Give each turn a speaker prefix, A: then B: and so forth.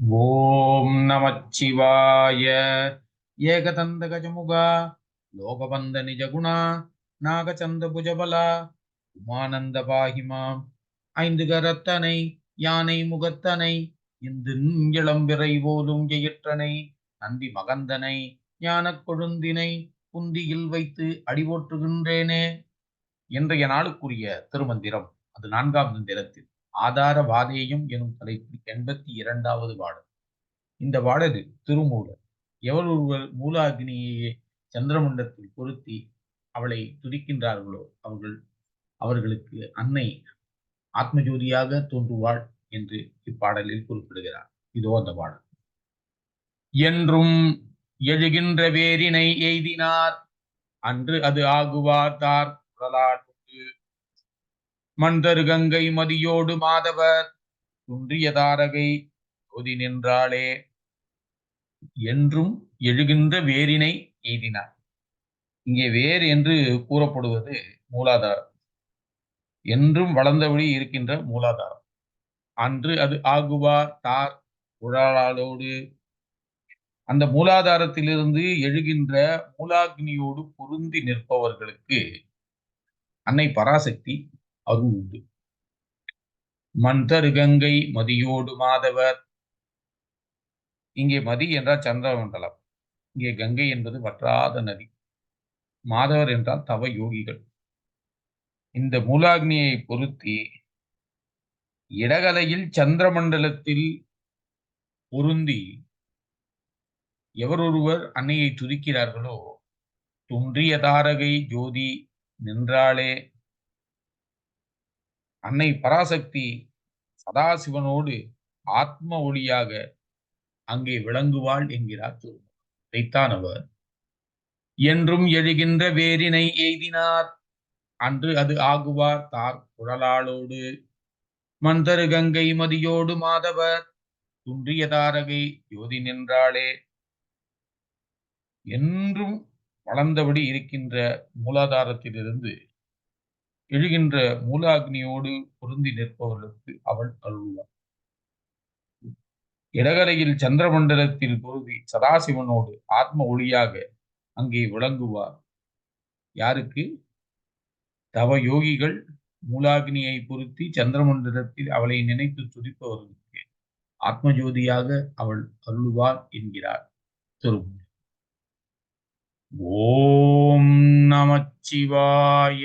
A: ஓம் நமச்சிவாய. ஏகதந்த கஜமுகா லோகபந்த நிஜகுணா நாகச்சந்த புஜபலா உமானந்த பாகிமாம் ஐந்து கரத்தனை யானை முகத்தனை இந்து இளம்பிறை போலும் ஜெயிற்றனை நந்தி மகந்தனை ஞானக் கொழுந்தினை குந்தியில் வைத்து அடிபோற்றுகின்றேனே. இன்றைய நாளுக்குரிய திருமந்திரம் அது நான்காம் மந்திரத்தில் ஆதார வாதேயம் எனும் தலைப்பில் எண்பத்தி இரண்டாவது பாடல் இந்த பாடலில் திருமூலர். எவர் ஒருவர் மூலாகினியையே சந்திரமண்டத்தில் பொருத்தி அவளை துதிக்கின்றார்களோ அவர்கள் அவர்களுக்கு அன்னை ஆத்மஜோதியாக தோன்றுவாள் என்று இப்பாடலில் குறிப்பிடுகிறார். இதோ அந்த பாடல் என்றும் எழுகின்ற வேரினை எய்தினார் அன்று அது ஆகுவார் தார் குழலால் மண்டரு கங்கை மதியோடு மாதவர் குன்றிய தாரகை ஒதி நின்றாளே. என்றும் எழுகின்ற வேரினை எய்தினார் இங்கே வேர் என்று கூறப்படுவது மூலாதாரம். என்றும் வளர்ந்தபடி இருக்கின்ற மூலாதாரம். அன்று அது ஆகுவார் தார் உழாளோடு அந்த மூலாதாரத்திலிருந்து எழுகின்ற மூலாக்னியோடு பொருந்தி நிற்பவர்களுக்கு அன்னை பராசக்தி அது உண்டு. மந்தரு கங்கை மதியோடு மாதவர். இங்கே மதி என்றால் சந்திரமண்டலம். இங்கே கங்கை என்பது வற்றாத நதி. மாதவர் என்றால் தவ யோகிகள். இந்த மூலாக்னியை பொருத்தி இடகலையில் சந்திரமண்டலத்தில் பொருந்தி எவரொருவர் அன்னையை துதிக்கிறார்களோ துன்றிய தாரகை ஜோதி நின்றாளே அன்னை பராசக்தி சதாசிவனோடு ஆத்ம ஒளியாக அங்கே விளங்குவாள் என்கிறார் திருமூலர் அவர் என்றும் எழுகின்ற வேரினை எய்தினார் அன்று அது ஆகுவார் தார் குழலாளோடு. மந்தரு கங்கை மதியோடு மாதவர் துன்றிய தாரகை ஜோதி நின்றாளே. என்றும் வளர்ந்தபடி இருக்கின்ற மூலாதாரத்திலிருந்து எழுகின்ற மூலாக்னியோடு பொருந்தி நிற்பவர்களுக்கு அவள் அருள்வார் இடகரையில் சந்திரமண்டலத்தில் பொருதி சதாசிவனோடு ஆத்ம ஒளியாக அங்கே விளங்குவார். யாருக்கு? தவ யோகிகள் மூலாகினியை பொருத்தி சந்திரமண்டலத்தில் அவளை நினைத்து துதிப்பவர்களுக்கு ஆத்மஜோதியாக அவள் அருள்வார் என்கிறார் திருமூலர். ஓம் நமச்சிவாய.